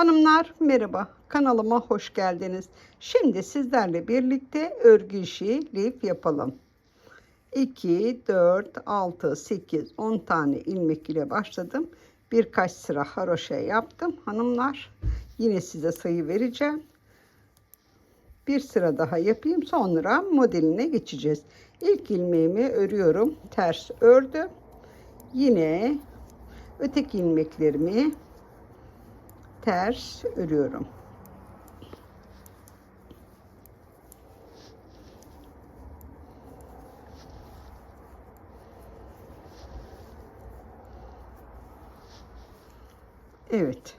Hanımlar merhaba kanalıma hoş geldiniz. Şimdi sizlerle birlikte örgü işi lif yapalım. 2, 4, 6, 8, 10 tane ilmek ile başladım. Birkaç sıra haroşa yaptım hanımlar. Yine size sayı vereceğim. Bir sıra daha yapayım sonra modeline geçeceğiz. İlk ilmeğimi örüyorum. Ters ördüm. Yine öteki ilmeklerimi ters örüyorum. Evet.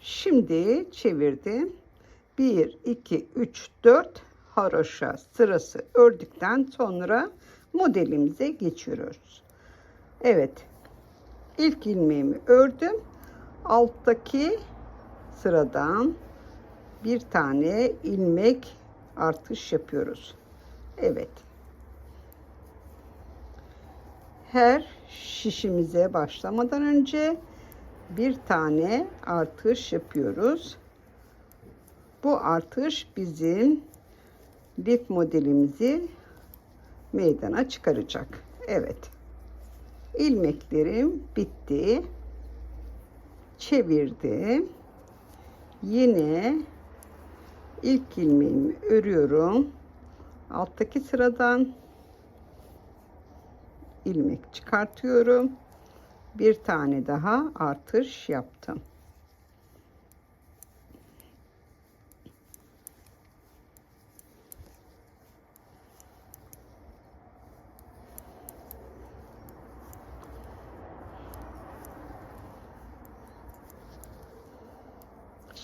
Şimdi çevirdim. 1 2 3 4 haroşa sırası ördükten sonra modelimize geçiyoruz. Evet. İlk ilmeğimi ördüm alttaki sıradan bir tane ilmek artış yapıyoruz. Evet. Her şişimize başlamadan önce bir tane artış yapıyoruz. Bu artış bizim lif modelimizi meydana çıkaracak. Evet. İlmeklerim bitti çevirdim. Yine ilk ilmeğimi örüyorum. Alttaki sıradan ilmek çıkartıyorum. Bir tane daha artış yaptım.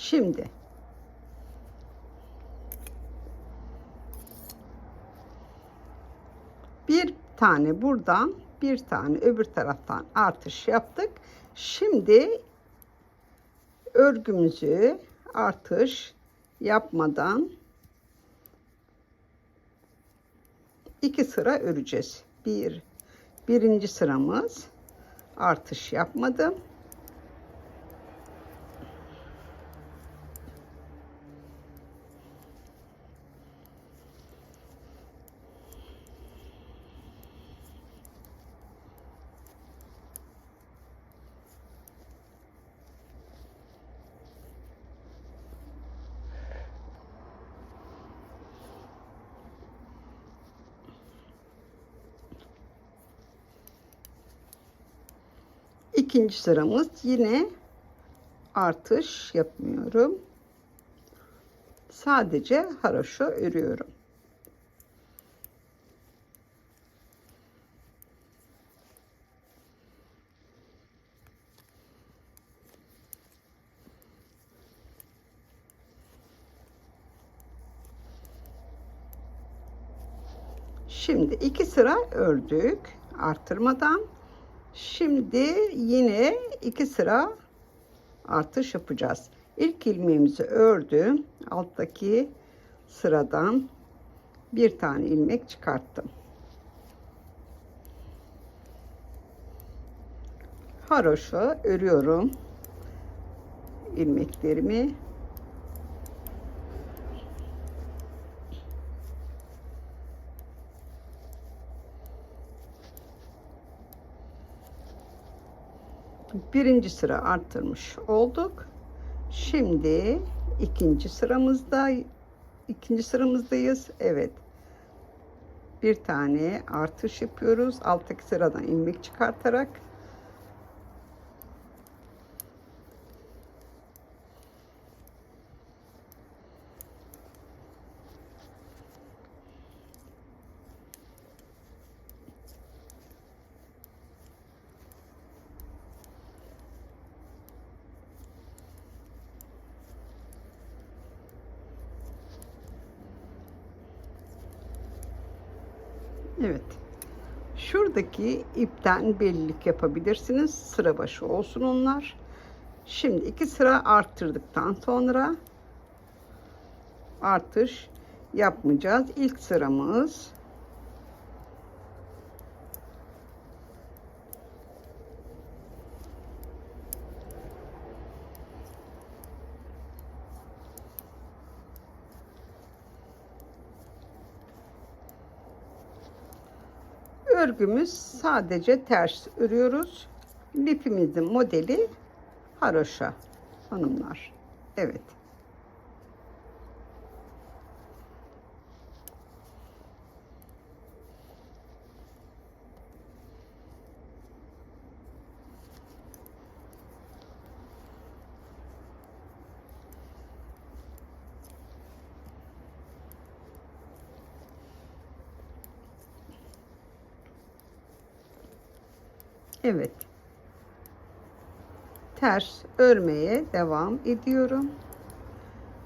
Şimdi bir tane buradan bir tane öbür taraftan artış yaptık. Şimdi örgümüzü artış yapmadan iki sıra öreceğiz. Bir birinci sıramız artış yapmadım. İkinci sıramız yine artış yapmıyorum. Sadece haroşa örüyorum. Şimdi iki sıra ördük artırmadan. Şimdi yine iki sıra artış yapacağız. İlk ilmeğimizi ördüm. Alttaki sıradan bir tane ilmek çıkarttım. Haroşa örüyorum ilmeklerimi. Birinci sıra arttırmış olduk. Şimdi ikinci sıramızda ikinci sıramızdayız. Evet. Bir tane artış yapıyoruz. Alttaki sıradan ilmek çıkartarak Evet. Şuradaki ipten bellilik yapabilirsiniz. Sıra başı olsun onlar. Şimdi iki sıra arttırdıktan sonra artış yapmayacağız. İlk sıramız Örgümüz sadece ters örüyoruz. Lifimizin modeli haroşa hanımlar. Evet. Evet. Ters örmeye devam ediyorum.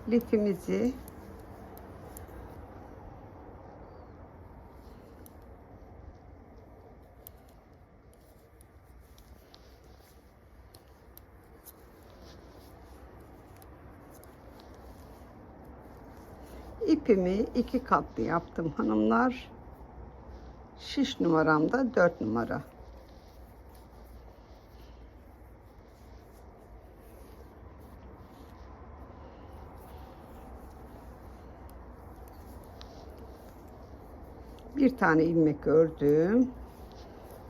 Lifimizi ipimi iki katlı yaptım hanımlar. Şiş numaramda 4 numara. Tane ilmek ördüm.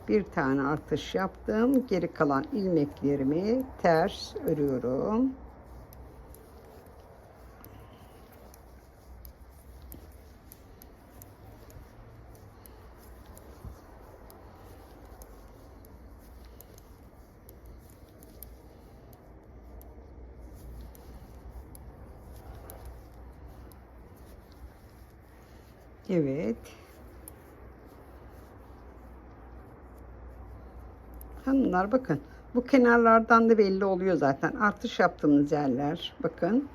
Bir tane artış yaptım. Geri kalan ilmeklerimi ters örüyorum. Evet. Hanımlar bakın. Bu kenarlardan da belli oluyor zaten. Artış yaptığımız yerler. Bakın.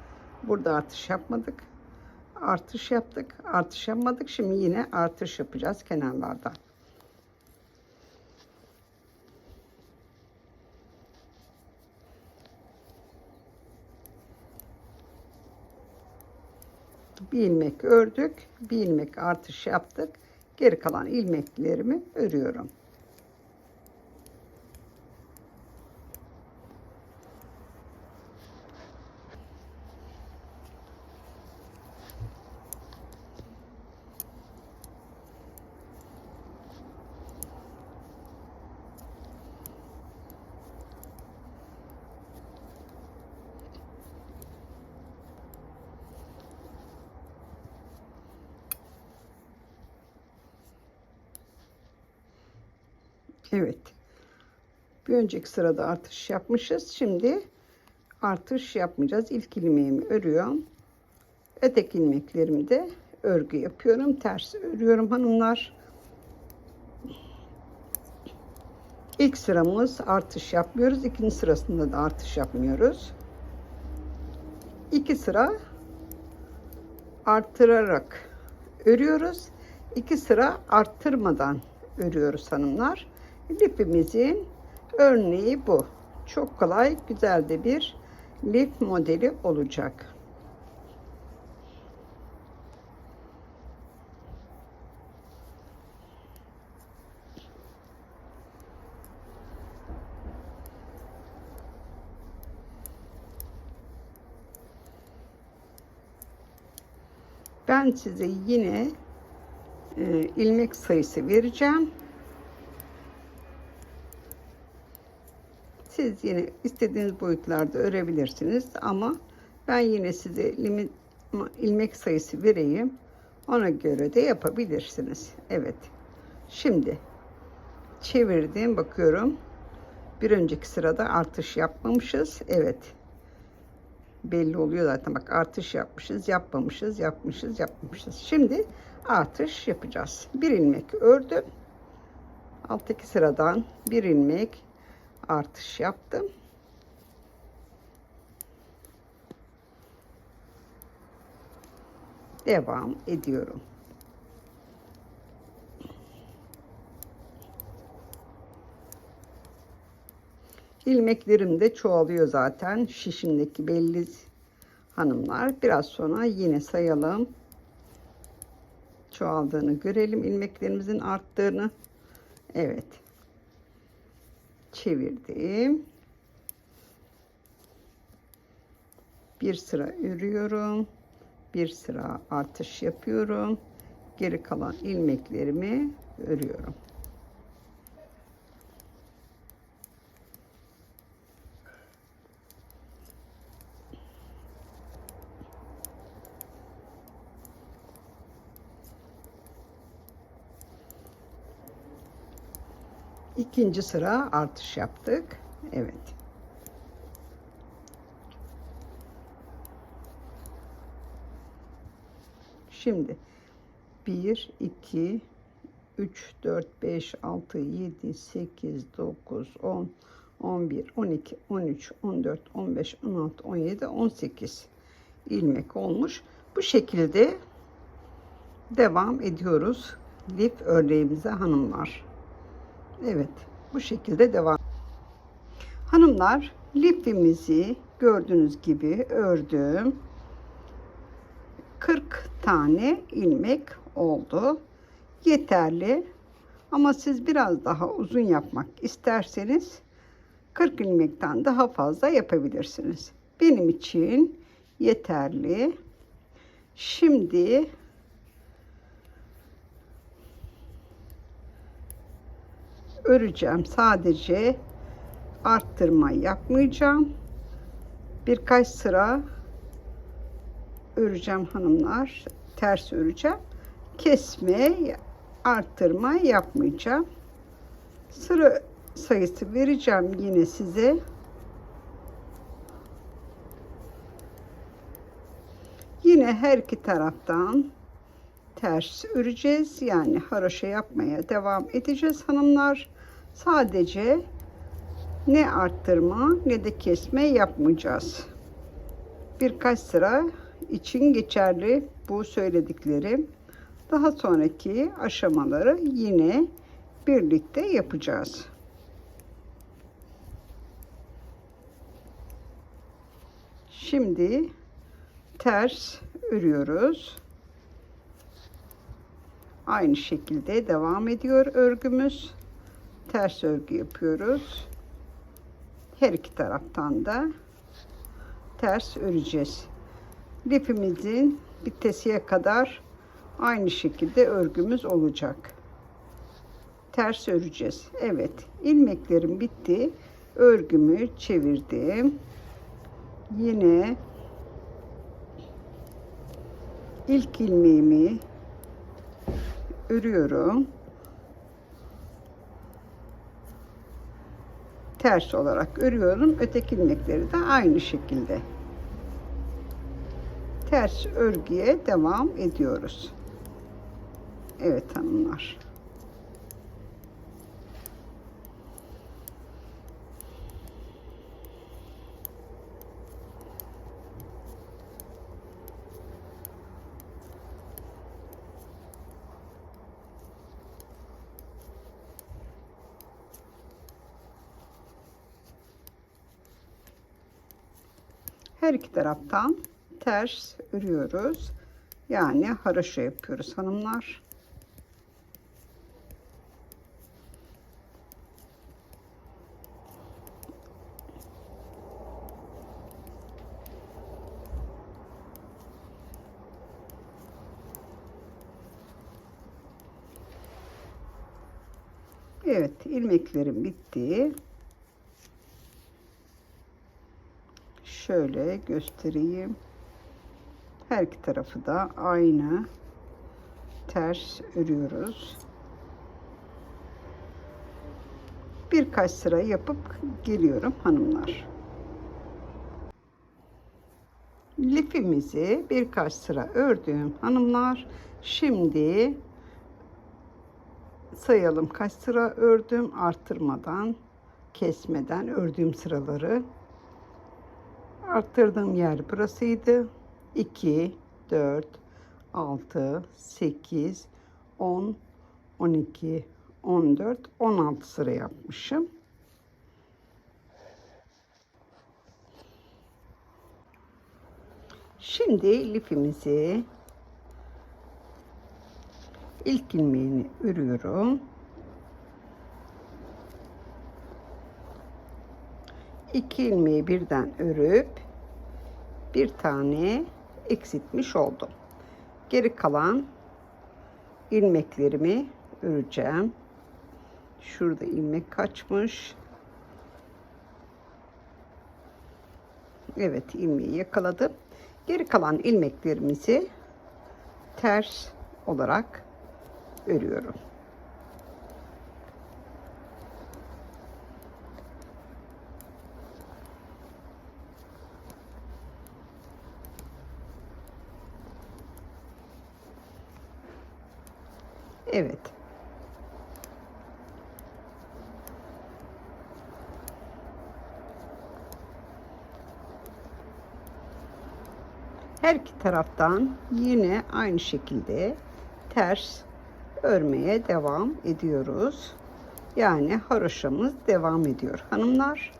Burada artış yapmadık. Artış yaptık. Artış yapmadık. Şimdi yine artış yapacağız kenarlardan. Bir ilmek ördük. Bir ilmek artış yaptık. Geri kalan ilmeklerimi örüyorum. Evet. Bir önceki sırada artış yapmışız. Şimdi artış yapmayacağız. İlk ilmeğimi örüyorum. Etek ilmeklerimi de örgü yapıyorum. Ters örüyorum hanımlar. İlk sıramız artış yapmıyoruz. İkinci sırasında da artış yapmıyoruz. İki sıra arttırarak örüyoruz. İki sıra arttırmadan örüyoruz hanımlar. Lifimizin örneği bu. Çok kolay, güzel de bir lif modeli olacak. Ben size yine e, ilmek sayısı vereceğim. Siz yine istediğiniz boyutlarda örebilirsiniz ama ben yine size limit ilmek sayısı vereyim. Ona göre de yapabilirsiniz. Evet. Şimdi çevirdim bakıyorum. Bir önceki sırada artış yapmamışız. Evet. Belli oluyor zaten. Bak artış yapmışız, yapmamışız, yapmışız, yapmamışız. Şimdi artış yapacağız. Bir ilmek ördüm. Alttaki sıradan bir ilmek artış yaptım. Devam ediyorum. İlmeklerim de çoğalıyor zaten. Şişimdeki belli hanımlar. Biraz sonra yine sayalım. Çoğaldığını görelim. ilmeklerimizin arttığını. Evet çevirdim. Bir sıra örüyorum. Bir sıra artış yapıyorum. Geri kalan ilmeklerimi örüyorum. İkinci sıra artış yaptık. Evet. Şimdi 1 2 3 4 5 6 7 8 9 10 11 12 13 14 15 16 17 18 ilmek olmuş. Bu şekilde devam ediyoruz. Lif örneğimize hanımlar. Evet, bu şekilde devam. Hanımlar, lifimizi gördüğünüz gibi ördüm. 40 tane ilmek oldu. Yeterli. Ama siz biraz daha uzun yapmak isterseniz 40 ilmekten daha fazla yapabilirsiniz. Benim için yeterli. Şimdi öreceğim. Sadece arttırma yapmayacağım. Birkaç sıra öreceğim hanımlar. Ters öreceğim. Kesme, arttırma yapmayacağım. Sıra sayısı vereceğim yine size. Yine her iki taraftan ters öreceğiz. Yani haroşa yapmaya devam edeceğiz hanımlar. Sadece ne arttırma ne de kesme yapmayacağız. Birkaç sıra için geçerli bu söylediklerim. Daha sonraki aşamaları yine birlikte yapacağız. Şimdi ters örüyoruz. Aynı şekilde devam ediyor örgümüz. Ters örgü yapıyoruz. Her iki taraftan da ters öreceğiz. Lifimizin bitesiye kadar aynı şekilde örgümüz olacak. Ters öreceğiz. Evet, ilmeklerim bitti. Örgümü çevirdim. Yine ilk ilmeğimi örüyorum. Ters olarak örüyorum. Öteki ilmekleri de aynı şekilde. Ters örgüye devam ediyoruz. Evet hanımlar. Her iki taraftan ters örüyoruz. Yani haraşo yapıyoruz hanımlar. Evet ilmeklerim bitti. Şöyle göstereyim. Her iki tarafı da aynı ters örüyoruz. Birkaç sıra yapıp geliyorum hanımlar. Lifimizi birkaç sıra ördüm hanımlar. Şimdi sayalım kaç sıra ördüm arttırmadan kesmeden ördüğüm sıraları arttırdığım yer burasıydı 2 4 6 8 10 12 14 16 sıra yapmışım şimdi lifimizi ilk ilmeğini örüyorum. İki ilmeği birden örüp bir tane eksiltmiş oldum. Geri kalan ilmeklerimi öreceğim. Şurada ilmek kaçmış. Evet ilmeği yakaladım. Geri kalan ilmeklerimizi ters olarak örüyorum. Evet. Her iki taraftan yine aynı şekilde ters örmeye devam ediyoruz. Yani haroşamız devam ediyor hanımlar.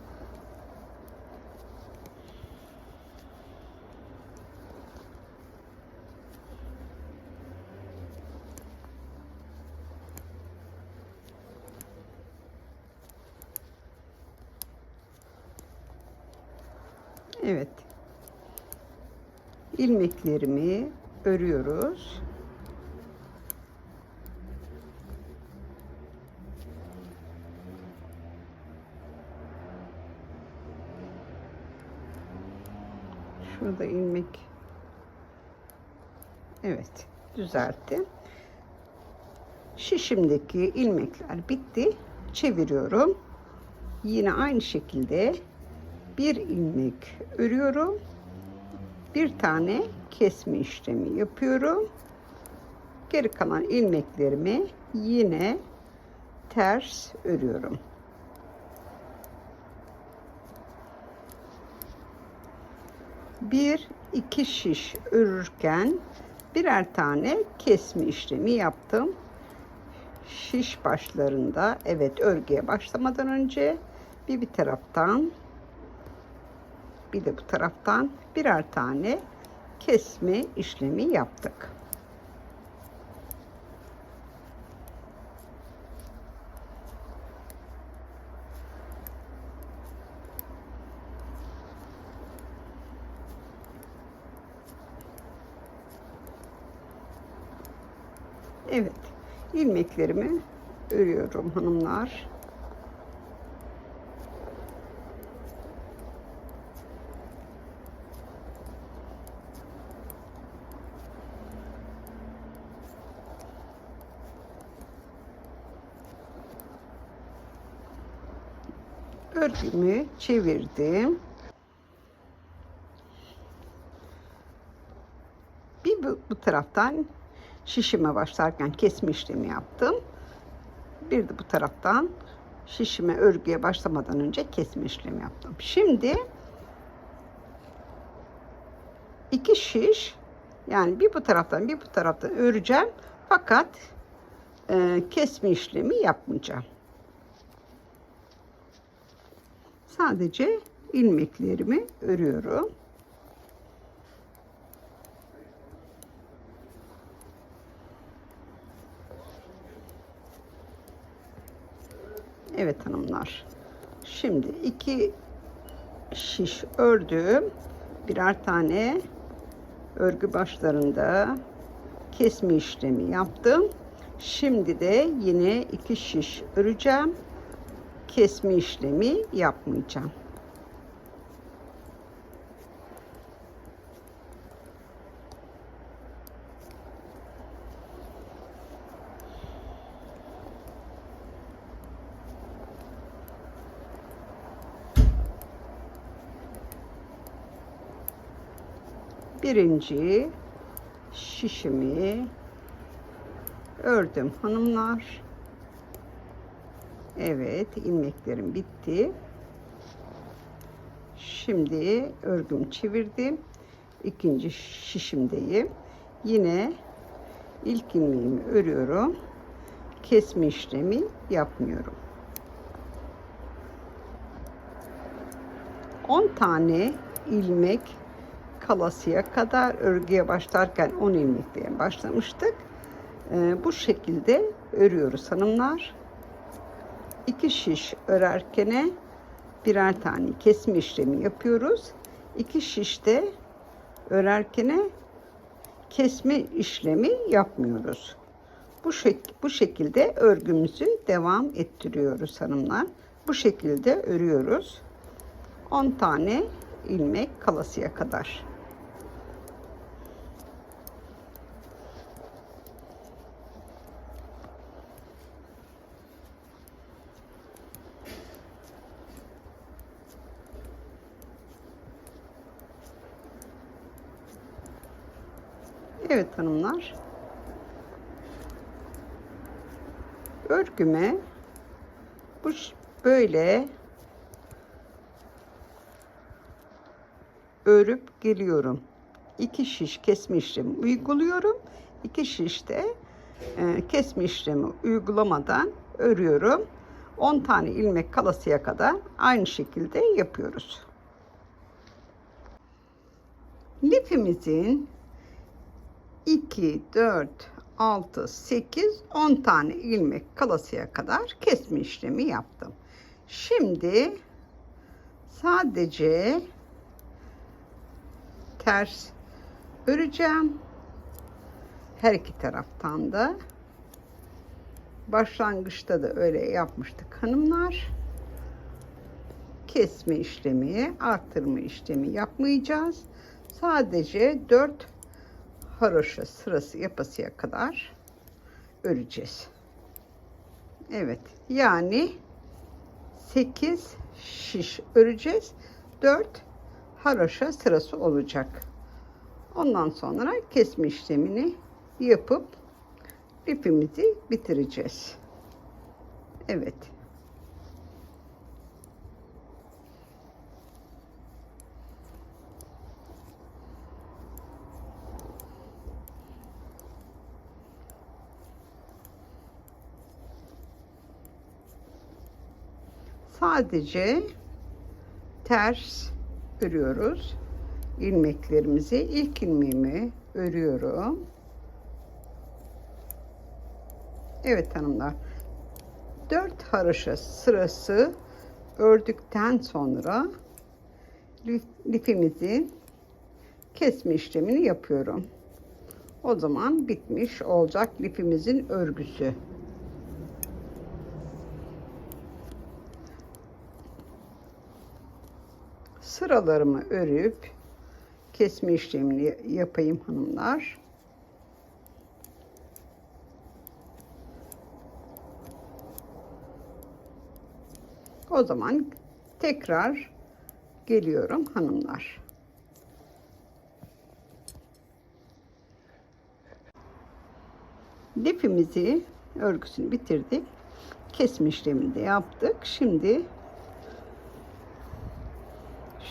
Evet. ilmeklerimi örüyoruz. Şurada ilmek. Evet, düzelttim. Şişimdeki ilmekler bitti. Çeviriyorum. Yine aynı şekilde bir ilmek örüyorum. Bir tane kesme işlemi yapıyorum. Geri kalan ilmeklerimi yine ters örüyorum. Bir iki şiş örürken birer tane kesme işlemi yaptım. Şiş başlarında evet örgüye başlamadan önce bir bir taraftan bir de bu taraftan birer tane kesme işlemi yaptık. Evet, ilmeklerimi örüyorum hanımlar. Örgümü çevirdim. Bir bu, bu taraftan şişime başlarken kesme işlemi yaptım. Bir de bu taraftan şişime örgüye başlamadan önce kesme işlemi yaptım. Şimdi iki şiş yani bir bu taraftan bir bu taraftan öreceğim. Fakat e, kesme işlemi yapmayacağım. Sadece ilmeklerimi örüyorum. Evet hanımlar. Şimdi iki şiş ördüm. Birer tane örgü başlarında kesme işlemi yaptım. Şimdi de yine iki şiş öreceğim kesme işlemi yapmayacağım. Birinci şişimi ördüm hanımlar. Evet ilmeklerim bitti. Şimdi örgüm çevirdim. İkinci şişimdeyim. Yine ilk ilmeğimi örüyorum. Kesme işlemi yapmıyorum. 10 tane ilmek kalasıya kadar örgüye başlarken 10 ilmekle başlamıştık. Ee, bu şekilde örüyoruz hanımlar iki şiş örerkene birer tane kesme işlemi yapıyoruz. İki şiş de örerkene kesme işlemi yapmıyoruz. Bu, şek bu şekilde örgümüzü devam ettiriyoruz hanımlar. Bu şekilde örüyoruz. 10 tane ilmek kalasıya kadar. Evet hanımlar. Örgüme bu böyle örüp geliyorum. İki şiş kesme işlemi uyguluyorum. İki şiş de e, kesme işlemi uygulamadan örüyorum. 10 tane ilmek kalasıya kadar aynı şekilde yapıyoruz. Lifimizin 2, 4, 6, 8, 10 tane ilmek kalasıya kadar kesme işlemi yaptım. Şimdi sadece ters öreceğim. Her iki taraftan da. Başlangıçta da öyle yapmıştık hanımlar. Kesme işlemi, arttırma işlemi yapmayacağız. Sadece 4 haroşa sırası yapasıya kadar öreceğiz. Evet. Yani 8 şiş öreceğiz. 4 haroşa sırası olacak. Ondan sonra kesme işlemini yapıp ipimizi bitireceğiz. Evet. Sadece ters örüyoruz ilmeklerimizi. İlk ilmeğimi örüyorum. Evet hanımlar. 4 haroşa sırası ördükten sonra lif, lifimizin kesme işlemini yapıyorum. O zaman bitmiş olacak lifimizin örgüsü. Sıralarımı örüp kesme işlemini yapayım hanımlar. O zaman tekrar geliyorum hanımlar. Lifimizi örgüsünü bitirdik. Kesme işlemini de yaptık. Şimdi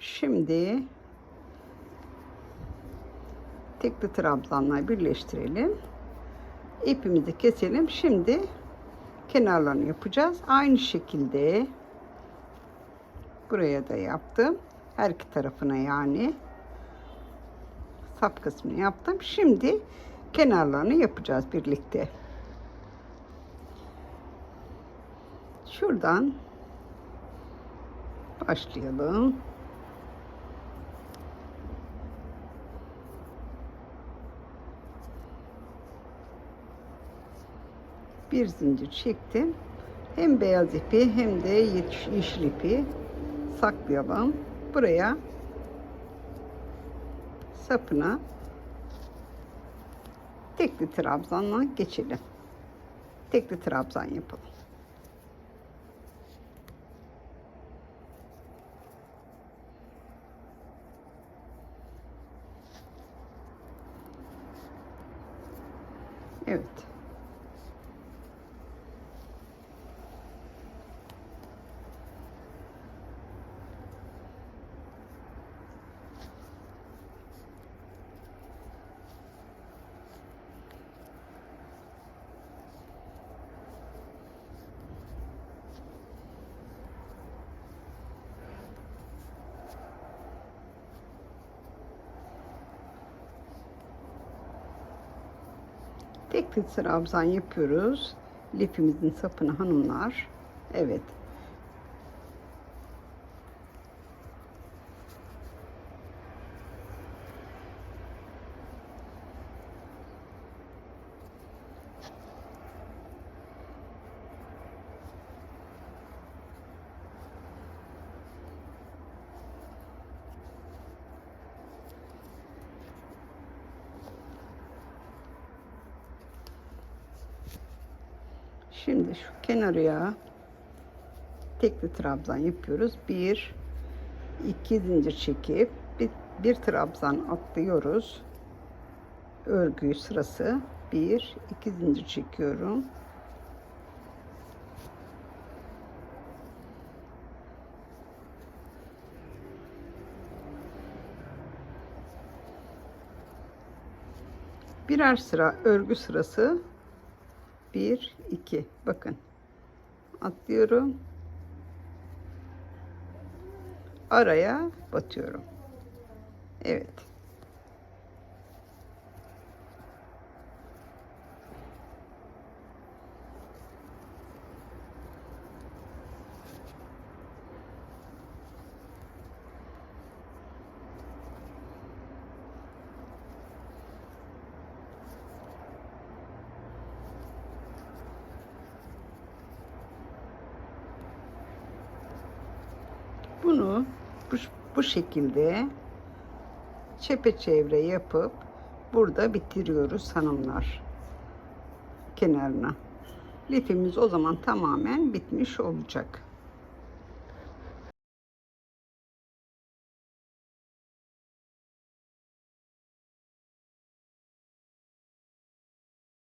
Şimdi tekli trabzanla birleştirelim. İpimizi keselim. Şimdi kenarlarını yapacağız. Aynı şekilde buraya da yaptım. Her iki tarafına yani sap kısmını yaptım. Şimdi kenarlarını yapacağız birlikte. Şuradan başlayalım. Bir zincir çektim. Hem beyaz ipi hem de yeşil ipi saklayalım. Buraya sapına tekli trabzanla geçelim. Tekli trabzan yapalım. Evet. Tekli trabzan yapıyoruz. Lifimizin sapını hanımlar. Evet. Şimdi şu kenarıya tekli trabzan yapıyoruz. Bir, iki zincir çekip bir, bir trabzan atlıyoruz. Örgü sırası. Bir, iki zincir çekiyorum. Birer sıra örgü sırası. Bir, iki. Bakın. Atlıyorum. Araya batıyorum. Evet. Bu, şekilde çepeçevre yapıp burada bitiriyoruz hanımlar kenarına. Lifimiz o zaman tamamen bitmiş olacak.